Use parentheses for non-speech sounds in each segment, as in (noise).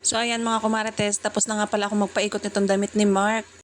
So ayan mga kumarates, tapos na nga pala ako magpaikot nitong damit ni Mark.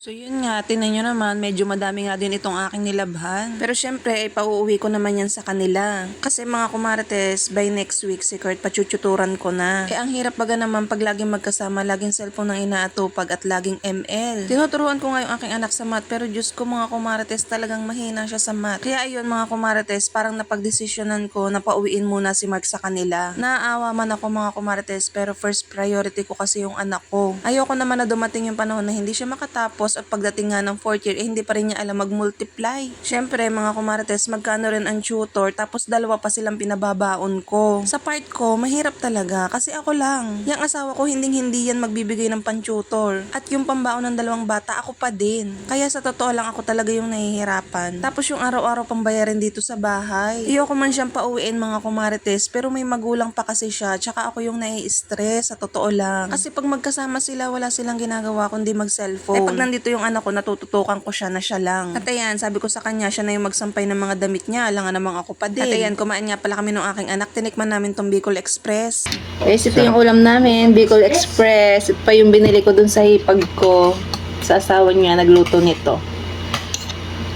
So yun nga, tinan nyo naman, medyo madami nga din itong aking nilabhan. Pero syempre, ay pauuwi ko naman yan sa kanila. Kasi mga kumarates, by next week, si Kurt, pachuchuturan ko na. Eh ang hirap baga naman pag laging magkasama, laging cellphone ng inaatupag at laging ML. Tinuturuan ko nga yung aking anak sa math, pero Diyos ko mga kumarates, talagang mahina siya sa math. Kaya ayun mga kumarates, parang napagdesisyonan ko na pauwiin muna si Mark sa kanila. Naaawa man ako mga kumarates, pero first priority ko kasi yung anak ko. Ayoko naman na dumating yung panahon na hindi siya makatapos at pagdating nga ng fourth year, eh hindi pa rin niya alam mag-multiply. Syempre mga kumarates, magkano rin ang tutor, tapos dalawa pa silang pinababaon ko. Sa part ko, mahirap talaga kasi ako lang. Yung asawa ko hinding hindi yan magbibigay ng pan-tutor. At yung pambaon ng dalawang bata, ako pa din. Kaya sa totoo lang ako talaga yung nahihirapan. Tapos yung araw-araw pambayarin dito sa bahay. Iyoko man siyang pauwiin mga kumarites, pero may magulang pa kasi siya, tsaka ako yung nai-stress sa totoo lang. Kasi pag magkasama sila, wala silang ginagawa kundi mag-cellphone. Eh pag nandito yung anak ko, natututukan ko siya na siya lang. At ayan, sabi ko sa kanya, siya na yung magsampay ng mga damit niya, alangan namang ako pa din. At ayan, kumain nga pala kami ng aking anak, tinikman namin tong Bicol Express. Guys, ito yung ulam namin, Bicol Express. Ito pa yung binili ko dun sa hipag ko. Sa asawa niya, nagluto nito.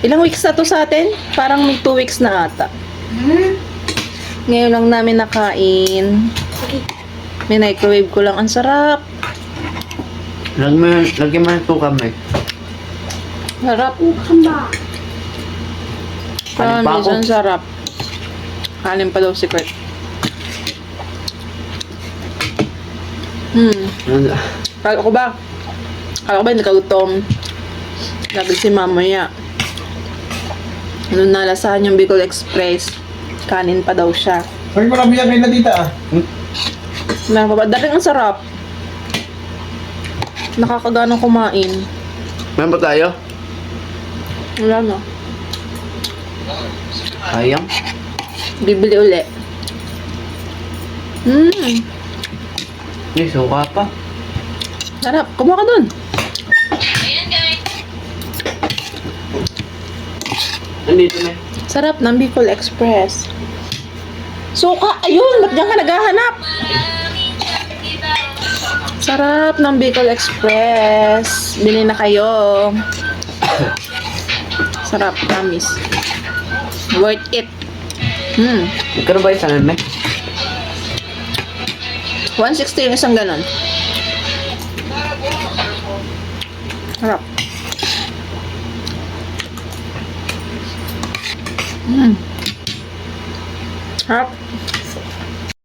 Ilang weeks na to sa atin? Parang may 2 weeks na ata. Ngayon lang namin nakain. May microwave ko lang. Ang sarap. Lagyan mo, lagyan mo ng tukam eh. Sarap. Kanin pa Promise, ako. ang sarap. Kanin pa daw si Kurt. Hmm. Ano? Kala ko ba? Kala ko ba nakagutom? Sabi si mama niya. Ano nalasahan yung Bicol Express. Kanin pa daw siya. Ay, marami yan kay na tita ah. Pa ba? Dating ang sarap. Nakakaganong kumain. Meron ba tayo? Wala na. Sayang. Bibili uli. Hmm. May suka pa. Sarap. Kumuha ka dun. Nandito na. Sarap ng Bicol Express. Suka! Ayun! Ba't diyan ka naghahanap? Sarap ng Bicol Express. Bili na kayo. Sarap, promise. Worth it. Hmm. Ikaw ba sanan me? 160 yung isang ganon. Sarap. Hmm. Sarap.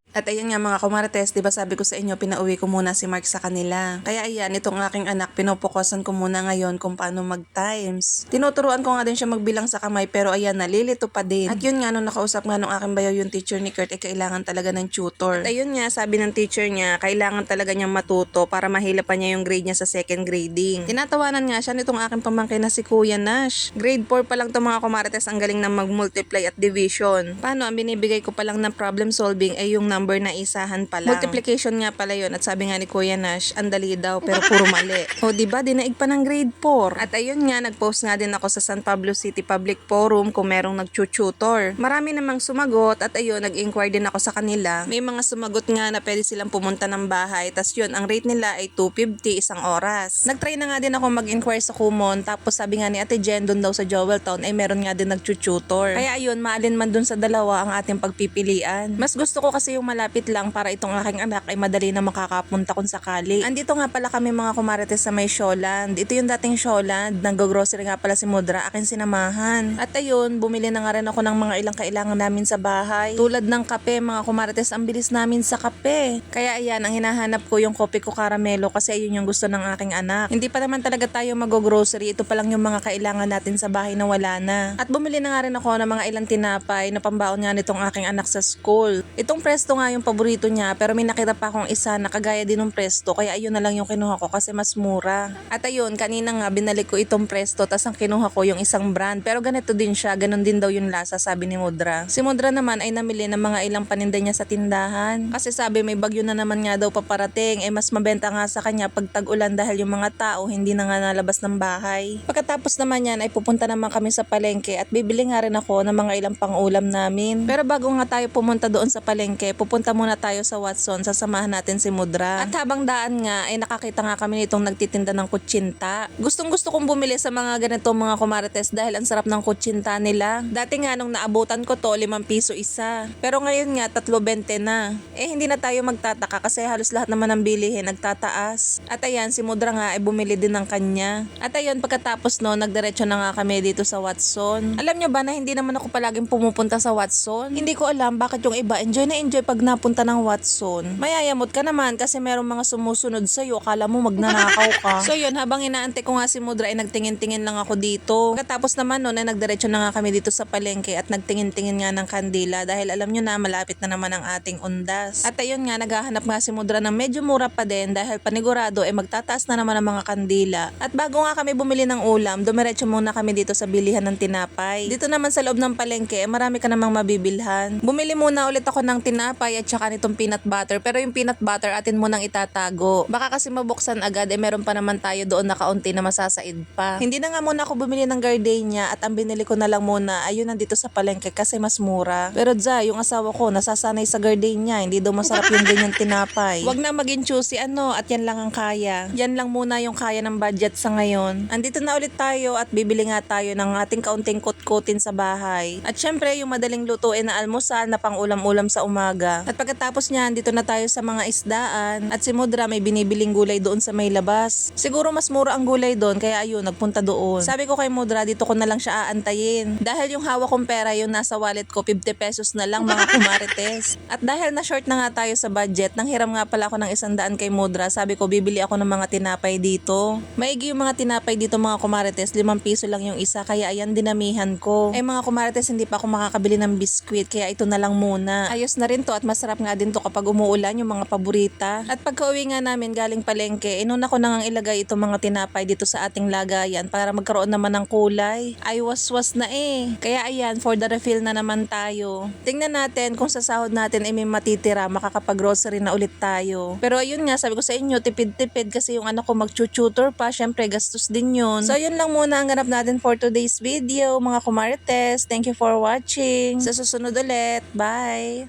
At ayan nga mga kumarates, di ba sabi ko sa inyo, pinauwi ko muna si Mark sa kanila. Kaya ayan, itong aking anak, pinupokusan ko muna ngayon kung paano mag-times. Tinuturuan ko nga din siya magbilang sa kamay, pero ayan, nalilito pa din. At yun nga, nung nakausap nga nung aking bayaw yung teacher ni Kurt, eh kailangan talaga ng tutor. At ayun nga, sabi ng teacher niya, kailangan talaga niyang matuto para mahila pa niya yung grade niya sa second grading. Tinatawanan nga siya nitong aking pamangkin na si Kuya Nash. Grade 4 pa lang to mga kumarates, ang galing na mag-multiply at division. Paano, ang binibigay ko pa lang ng problem solving ay yung number na isahan pa lang. Multiplication nga pala yun at sabi nga ni Kuya Nash, ang dali daw pero puro mali. (laughs) o di ba dinaig pa ng grade 4. At ayun nga, nag-post nga din ako sa San Pablo City Public Forum kung merong nag-tutor. Marami namang sumagot at ayun, nag-inquire din ako sa kanila. May mga sumagot nga na pwede silang pumunta ng bahay. tas yun, ang rate nila ay 250 isang oras. Nag-try na nga din ako mag-inquire sa Kumon tapos sabi nga ni Ate Jen doon daw sa Joveltown ay meron nga din nag-tutor. Kaya ayun, maalin man dun sa dalawa ang ating pagpipilian. Mas gusto ko kasi yung malapit lang para itong aking anak ay madali na makakapunta kung sakali. Andito nga pala kami mga kumarites sa may Showland. Ito yung dating Showland. Nag-grocery nga pala si Mudra, akin sinamahan. At ayun, bumili na nga rin ako ng mga ilang kailangan namin sa bahay. Tulad ng kape, mga kumarites, ang bilis namin sa kape. Kaya ayan, ang hinahanap ko yung kopi ko karamelo kasi ayun yung gusto ng aking anak. Hindi pa naman talaga tayo mag-grocery. Ito pa lang yung mga kailangan natin sa bahay na wala na. At bumili na nga rin ako ng mga ilang tinapay na pambaon nga nitong aking anak sa school. Itong presto nga yung paborito niya pero may nakita pa akong isa na kagaya din ng presto kaya ayun na lang yung kinuha ko kasi mas mura. At ayun, kanina nga binalik ko itong presto tas ang kinuha ko yung isang brand pero ganito din siya, ganun din daw yung lasa sabi ni Mudra. Si Mudra naman ay namili ng mga ilang paninda niya sa tindahan kasi sabi may bagyo na naman nga daw paparating eh mas mabenta nga sa kanya pag tag-ulan dahil yung mga tao hindi na nga nalabas ng bahay. Pagkatapos naman yan ay pupunta naman kami sa palengke at bibili nga rin ako ng mga ilang pang-ulam namin. Pero bago nga tayo pumunta doon sa palengke, pupunta muna tayo sa Watson, sasamahan natin si Mudra. At habang daan nga ay nakakita nga kami nitong nagtitinda ng kutsinta. Gustong gusto kong bumili sa mga ganito mga kumarites dahil ang sarap ng kutsinta nila. Dati nga nung naabutan ko to, 5 piso isa. Pero ngayon nga, 3.20 na. Eh hindi na tayo magtataka kasi halos lahat naman ng bilihin nagtataas. At ayan, si Mudra nga ay bumili din ng kanya. At ayun, pagkatapos no, nagdiretso na nga kami dito sa Watson. Alam nyo ba na hindi naman ako palaging pumupunta sa Watson? Hindi ko alam bakit yung iba enjoy na enjoy pag napunta ng Watson. Mayayamot ka naman kasi merong mga sumusunod sa'yo, akala mo magnanakaw ka. (laughs) so yun, habang inaante ko nga si Mudra ay nagtingin-tingin lang ako dito. Pagkatapos naman no, ay nagdiretso na nga kami dito sa palengke at nagtingin-tingin nga ng kandila dahil alam nyo na malapit na naman ang ating undas. At ayun nga, naghahanap nga si Mudra ng medyo mura pa din dahil panigurado ay magtataas na naman ang mga kandila. At bago nga kami bumili ng ulam, dumiretso muna kami dito sa bilihan ng tinapay. Dito naman sa loob ng palengke, eh, marami ka namang mabibilhan. Bumili muna ulit ako ng tinapay at saka nitong peanut butter. Pero yung peanut butter atin munang itatago. Baka kasi mabuksan agad, eh meron pa naman tayo doon na kaunti na masasaid pa. Hindi na nga muna ako bumili ng gardenia at ang binili ko na lang muna ayun nandito sa palengke kasi mas mura. Pero Za, yung asawa ko nasasanay sa gardenia, hindi daw masarap yung ganyan tinapay. Wag na maging choosy ano at yan lang ang kaya. Yan lang muna yung kaya ng budget sa ngayon. Andito na ulit tayo at bibili nga tayo ng ating kaunting kutkutin sa bahay. At syempre yung madaling lutuin na almusal na pang ulam-ulam sa umaga. At pagkatapos niyan, dito na tayo sa mga isdaan. At si Mudra may binibiling gulay doon sa may labas. Siguro mas mura ang gulay doon kaya ayun, nagpunta doon. Sabi ko kay Mudra, dito ko na lang siya aantayin. Dahil yung hawak kong pera yung nasa wallet ko, 50 pesos na lang mga kumarites. At dahil na short na nga tayo sa budget, nang hiram nga pala ako ng isang daan kay Mudra, sabi ko bibili ako ng mga tinapay dito. Maigi yung mga tinapay dito mga kumarites, 5 piso lang yung isa kaya ayan dinamihan ko. Eh mga kumarites, hindi pa ako makakabili ng biskwit kaya ito na lang muna. Ayos na rin to at masarap nga din to kapag umuulan yung mga paborita. At pagka uwi nga namin galing palengke, inuna ko na ngang ilagay itong mga tinapay dito sa ating lagayan para magkaroon naman ng kulay. Ay waswas na eh. Kaya ayan, for the refill na naman tayo. Tingnan natin kung sa sahod natin ay may matitira, makakapag-grocery na ulit tayo. Pero ayun nga, sabi ko sa inyo, tipid-tipid kasi yung anak ko mag-tutor pa, syempre gastos din yun. So ayun lang muna ang ganap natin for today's video, mga kumarites. Thank you for watching. Sa susunod ulit. Bye!